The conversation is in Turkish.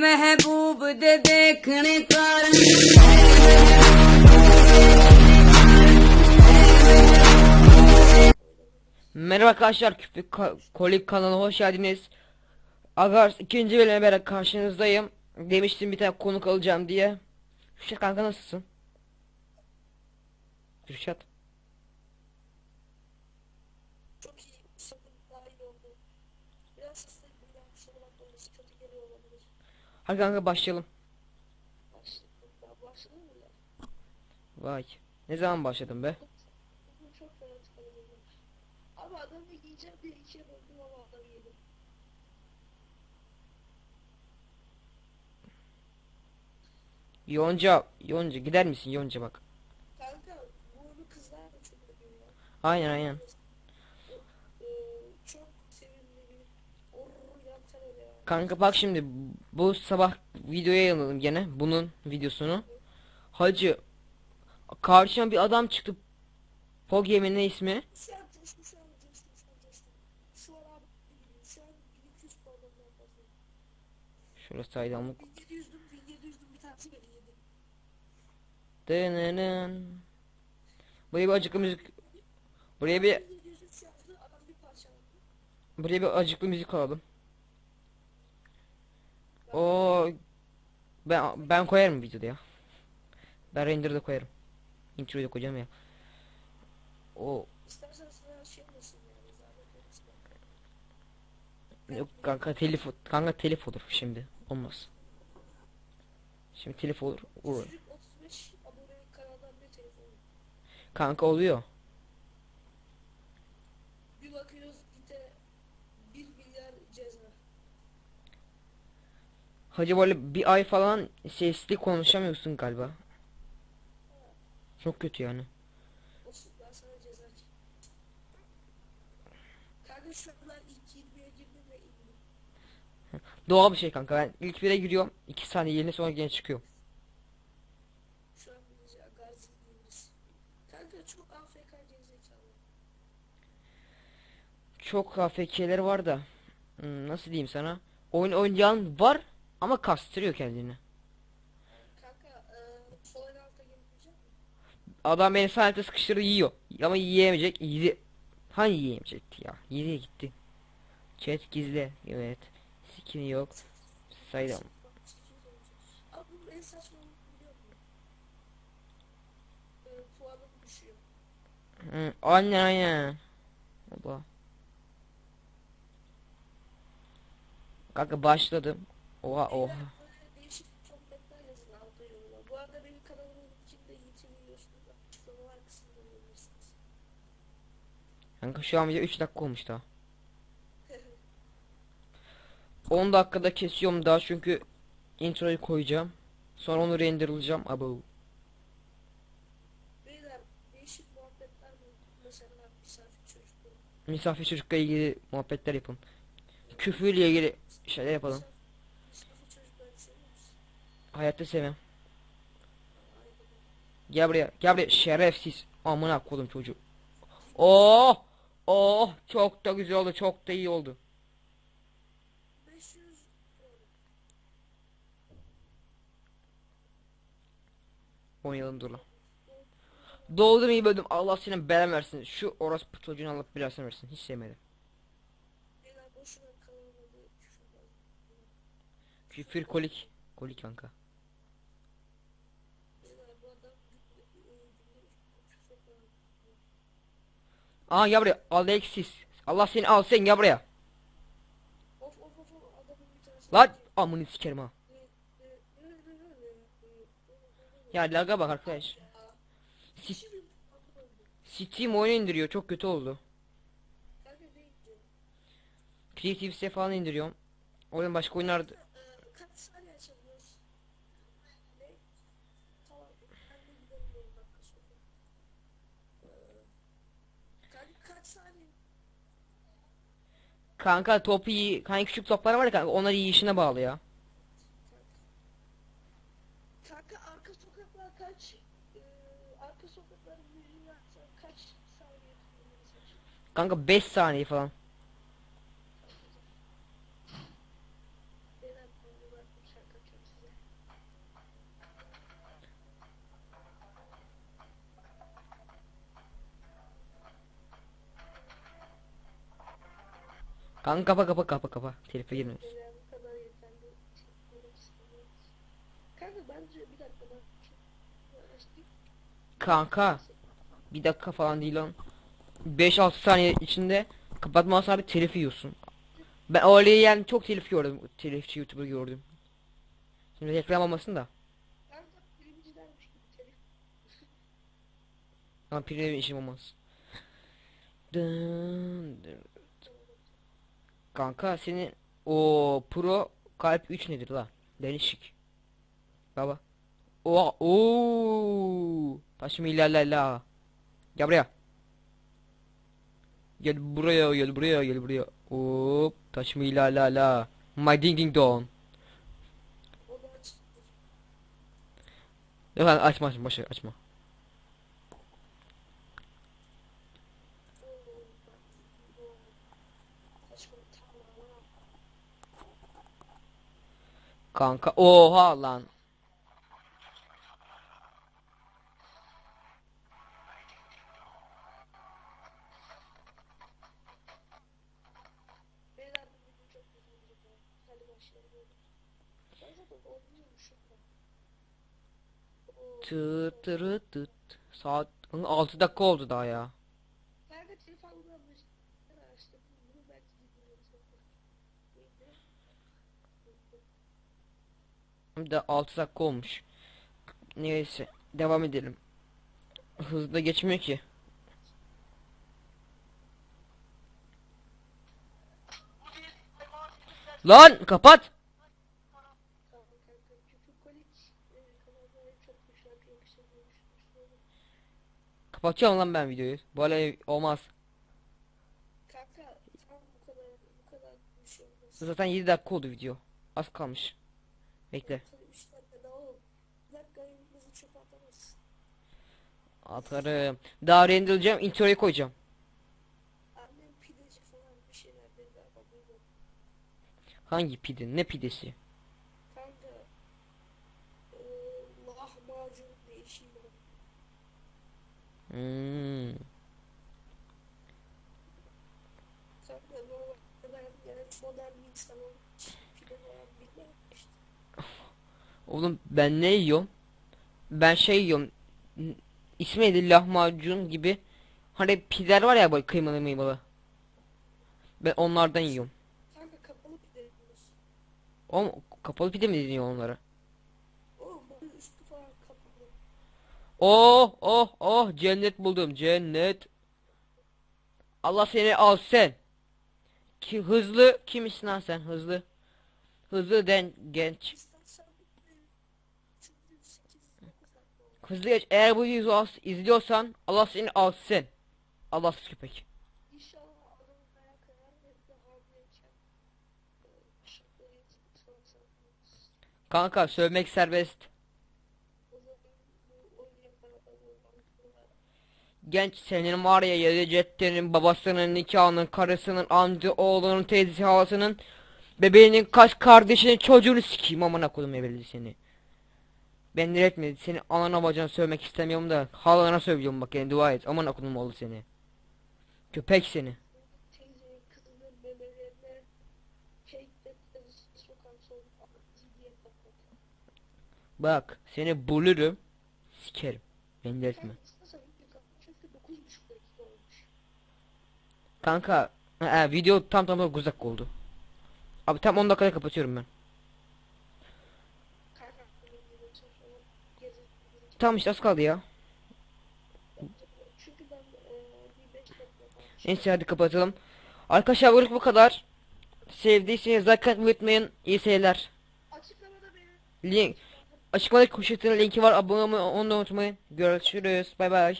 महबूब दे देखने कारण Merhaba arkadaşlar Küpü Ka- Kolik kanalına hoş geldiniz. Agars ikinci bölüme beraber karşınızdayım. Demiştim bir tane konuk alacağım diye. Kürşat kanka nasılsın? Kürşat. Hadi kanka başlayalım. Başladım. Başladım. Vay. Ne zaman başladın be? Abi adamı yiyeceğim diye ikiye böldüm ama adamı yedim. Yonca, Yonca gider misin Yonca bak. Kanka bunu kızlar da çok yapıyor ya. Aynen aynen. Ya. Kanka bak şimdi bu sabah videoya yayınladım gene bunun videosunu. Hacı karşıma bir adam çıktı. Pogemin ne ismi? Şu an coştum şu an coştum şu an coştum. Şu an abi şu an 1200 puandan fazla. Şurası saydamlık. 1700'düm 1700'düm bir tanesi beni yedi. Dınının. Buraya bir acıklı müzik. Buraya bir 1700'üm şu anda adam bir parçaladı. buraya bir acıklı müzik alalım. O ben ben koyarım videoda ya. Ben render'da koyarım. Intro'da koyacağım ya. O şey yok kanka telif kanka telif olur şimdi. Olmaz. Şimdi telif olur. Olur. Çocuk 35 abonelik kanaldan bir telefon. Kanka oluyor. Hacı böyle bir ay falan sesli konuşamıyorsun galiba. Çok kötü yani. Olsun ben sana ceza çekeyim. Kanka şu an ben ilk 20'ye girdim ve indim. Doğal bir şey kanka. Ben ilk bire giriyorum. 2 saniye yerine sonra gene çıkıyorum. Şu an biz ya gazi değiliz. Kanka çok AFK gerizekalı. Çok AFK'ler var da. Hmm, nasıl diyeyim sana? Oyun oynayan var ama kastırıyor kendini. Kanka mi? Adam beni saniyede sıkıştırdı yiyor. Ama yiyemeyecek. Yedi. Hani yiyemeyecekti ya. Yediye gitti. Chat gizle. Evet. Skin yok. Hı, aynen aynen. Baba. Kanka başladım. Oha oha. Bu arada benim kanalımın. Kanka şu an bize 3 dakika olmuş daha. 10 dakikada kesiyorum daha çünkü introyu koyacağım. Sonra onu renderlayacağım. Abo. Misafir çocukla ilgili muhabbetler yapın. Küfürle ilgili şeyler yapalım. Hayatta sevmem. Gel buraya. Gel buraya şerefsiz. Amına kodum çocuğu. Oh! Oh! Çok da güzel oldu. Çok da iyi oldu. 500 Oynayalım dur lan. Doğdum iyi böldüm. Allah senin belanı versin. Şu orospu çocuğunu Allah belasını versin. Hiç sevmedim. Küfür kolik. Kolik kanka. Beyler bu adam günde, e, günde küfür falan. Aa gel buraya. Alexis. Allah seni alsın gel buraya. Of of of of. Lan amını sikerim ha. Ya laga bak arkadaş. Si- Steam oyunu indiriyor. Çok kötü oldu. Creative'se falan indiriyorum. Oyun başka oyunlar Ee, kaç saniye açabiliyoruz? Ne? Tamam. Ben de gidelim bir dakika sonra. Ee, Kanka kaç saniye? Kanka topu iyi. Kanka küçük toplar var ya kanka. Onlar yiyişine bağlı ya. Kanka arka sokaklar kaç? Ee, arka sokakların açsan kaç saniye? Kanka 5 saniye falan. Kanka kapa kapa kapa kapa. Telife yeterli. Kanka bir dakika falan değil lan. 5-6 saniye içinde kapatmazsan abi telif yiyorsun. Ben öyle yani çok telif gördüm. Telifçi YouTuber gördüm. Şimdi reklam olmasın da. Ama pirine işim olmaz. Dın dın. Kanka senin o Pro Kalp 3 nedir la? Değişik. Baba. O o Taşım ilerlerla. Gel buraya. Gel buraya gel buraya gel buraya. Hop taşım ilerlerla. My ding ding dong. Yok lan açma açma açma. Saçma tamam. Kanka oha lan. Beyler bu video çok güzel olacak. Hadi başlayalım. Ben zaten oynuyormuşum da. Oo. Tıt tırıt tıt. Saat 6 dakika oldu daha ya. Kanka telefondan ben açtım. Bunu belki dinliyoruz. Neydi? Bir de 6 dakika olmuş. Neyse devam edelim. Hızlı geçmiyor ki. Lan kapat. Kapatacağım lan ben videoyu. Böyle olmaz. Kanka tam bu kadar bu kadar bir şey olmaz. Zaten 7 dakika oldu video. Az kalmış. Bekle. Atarım. Daha renderlayacağım. Intro'yu koyacağım. Hangi pide? Ne pidesi? E. Hmm. Oğlum ben ne yiyorum? Ben şey yiyorum. İsmi neydi? Lahmacun gibi. Hani pideler var ya böyle kıymalı mıymalı. Ben onlardan yiyorum. Kanka kapalı pide yiyoruz. O kapalı pide mi deniyor onlara? Oğlum. Oh oh oh cennet buldum cennet. Allah seni alsın. Ki hızlı kimsin lan sen hızlı? Hızlı den genç. İstersen e, çünkü 8 9 dakika oldu. Hızlı geç. Eğer bu videoyu izliyorsan Allah seni alsın. Allahsız köpek. İnşallah. Kanka sövmek serbest. Genç senin var ya Yedecettin'in babasının nikahının karısının amca oğlunun teyzesi halasının bebeğinin kaç kardeşinin çocuğunu sikeyim amına koydum evliliği seni. Ben etmedi seni anana bacana sövmek istemiyorum da halana sövüyorum bak yani dua et amına koydum oğlu seni. Köpek seni. Bak seni bulurum sikerim. Beni etme. İstersen bir kapat çünkü 9.5 dakika olmuş. Kanka he, video tam tam 9 dakika oldu. Abi tam 10 dakikada kapatıyorum ben. Kanka bunu bir sonra gezi. Tamam işte az kaldı ya. E, bir 5 dakika falan Neyse hadi kapatalım. Arkadaşlar bugünlük bu kadar. Sevdiyseniz like atmayı unutmayın. İyi seyirler. Açıklamada benim Link açıklamadaki poşetin linki var. Abone olmayı onu da unutmayın. Görüşürüz. Bay bay.